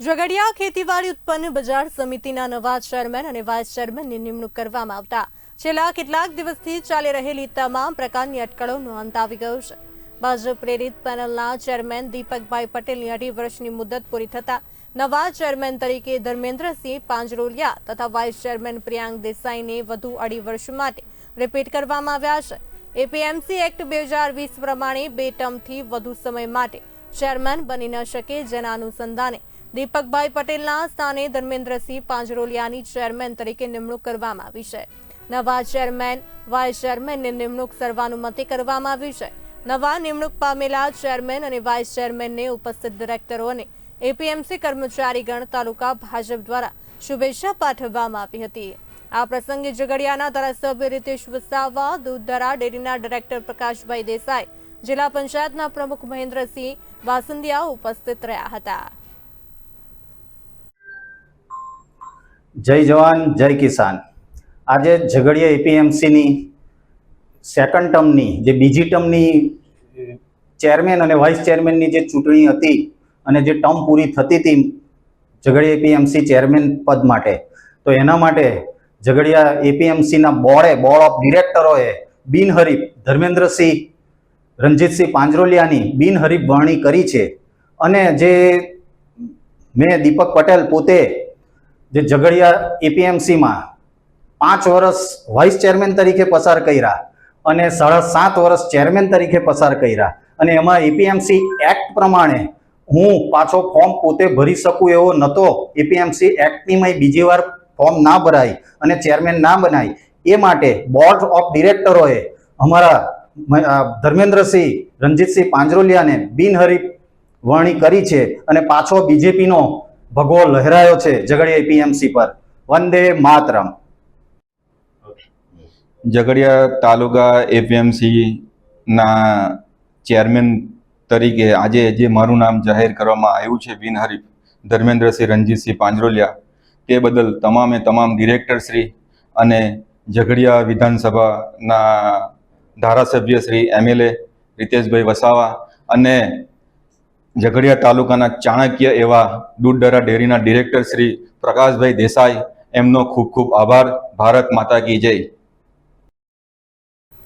ઝઘડિયા ખેતીવાડી ઉત્પન્ન બજાર સમિતિના નવા ચેરમેન અને વાઇસ ચેરમેનની નિમણૂક કરવામાં આવતા. છેલ્લા કેટલાક દિવસથી ચાલી રહેલી તમામ પ્રકારની અટકળોનો અંત આવી ગયો છે. ભાજપ પ્રેરિત પેનલના ચેરમેન દીપકભાઈ પટેલની અઢી વર્ષની મુદત પૂરી થતા નવા ચેરમેન તરીકે ધર્મેન્દ્રસિંહ પાંજરોલિયા તથા વાઇસ ચેરમેન પ્રિયાંક દેસાઈને વધુ અઢી વર્ષ માટે રિપીટ કરવામાં આવ્યા છે. એપીએમસી એક્ટ બે હજાર વીસ પ્રમાણે બે ટર્મથી વધુ સમય માટે ચેરમેન બની ન શકે જેના અનુસંધાને દીપકભાઈ પટેલના સ્થાને ધર્મેન્દ્રસિંહ પાંજરોલિયાની ચેરમેન તરીકે નિમણૂક કરવામાં આવી છે. નવા ચેરમેન, વાઇસ ચેરમેનની નિમણૂક સર્વાનુમતે કરવામાં આવી છે. નવા નિમણૂક પામેલા ચેરમેન અને વાઇસ ચેરમેનને ઉપસ્થિત ડિરેક્ટરો અને એપીએમસી કર્મચારીગણ તાલુકા ભાજપ દ્વારા શુભેચ્છા પાઠવવામાં આવી હતી. આ પ્રસંગે ઝઘડિયાના ધારાસભ્ય રીતેશ વસાવા દૂધધરા ડેરીના ડિરેક્ટર પ્રકાશભાઈ દેસાઈ જિલ્લા પંચાયતના પ્રમુખ મહેન્દ્રસિંહ વાસંદિયા ઉપસ્થિત રહ્યા હતા. જય જવાન, જય કિસાન. આજે ઝઘડિયા એપીએમસીની સેકન્ડ ટર્મની, જે બીજી ટર્મની ચેરમેન અને વાઇસ ચેરમેનની જે ચૂંટણી હતી અને જે ટર્મ પૂરી થતી હતી ઝઘડિયા એપીએમસી ચેરમેન પદ માટે, તો એના માટે ઝઘડિયા એપીએમસીના બોર્ડે બોર્ડ ઓફ ડિરેક્ટરોએ બિનહરીફ ધર્મેન્દ્રસિંહ રણજીતસિંહ પાંજરોલિયાની બિનહરીફ વરણી કરી છે અને જે મેં દીપક પટેલ પોતે જે ઝઘડિયા એપીએમસીમાં પાંચ વર્ષ વાઇસ ચેરમેન તરીકે પસાર કર્યા અને સાડા સાત વર્ષ ચેરમેન તરીકે પસાર કર્યા અને એમાં એપીએમસી એક્ટ પ્રમાણે હું પાછો ફોર્મ પોતે ભરી શકું એવો નહોતો. એપીએમસી એક્ટની બીજી વાર ફોર્મ ના ભરાય અને ચેરમેન ના બનાય એ માટે બોર્ડ ઓફ ડિરેક્ટરોએ અમારા મ- ધર્મેન્દ્રસિંહ, રણજીતસિંહ પાંજરોલિયાને બિનહરીફ વરણી કરી છે અને પાછો બીજેપીનો ભગવો લહેરાયો છે ઝઘડિયા એપીએમસી પર. વંદે માતરમ. ઝઘડિયા તાલુકા એપીએમસીના ચેરમેન તરીકે આજે જે મારું નામ જાહેર કરવામાં આવ્યું છે બિનહરીફ, ધર્મેન્દ્રસિંહ, રણજીતસિંહ પાંજરોલિયા, તે બદલ તમામે તમામ ડિરેક્ટરશ્રી અને ઝઘડિયા વિધાનસભાના ધારાસભ્ય શ્રી એમએલએ રીતેશભાઈ વસાવા અને ઝઘડિયા તાલુકાના ચાણક્ય એવા દૂધડરા ડેરીના ડિરેક્ટર શ્રી પ્રકાશભાઈ દેસાઈ, એમનો ખૂબ ખૂબ આભાર. ભારત માતા કી જય.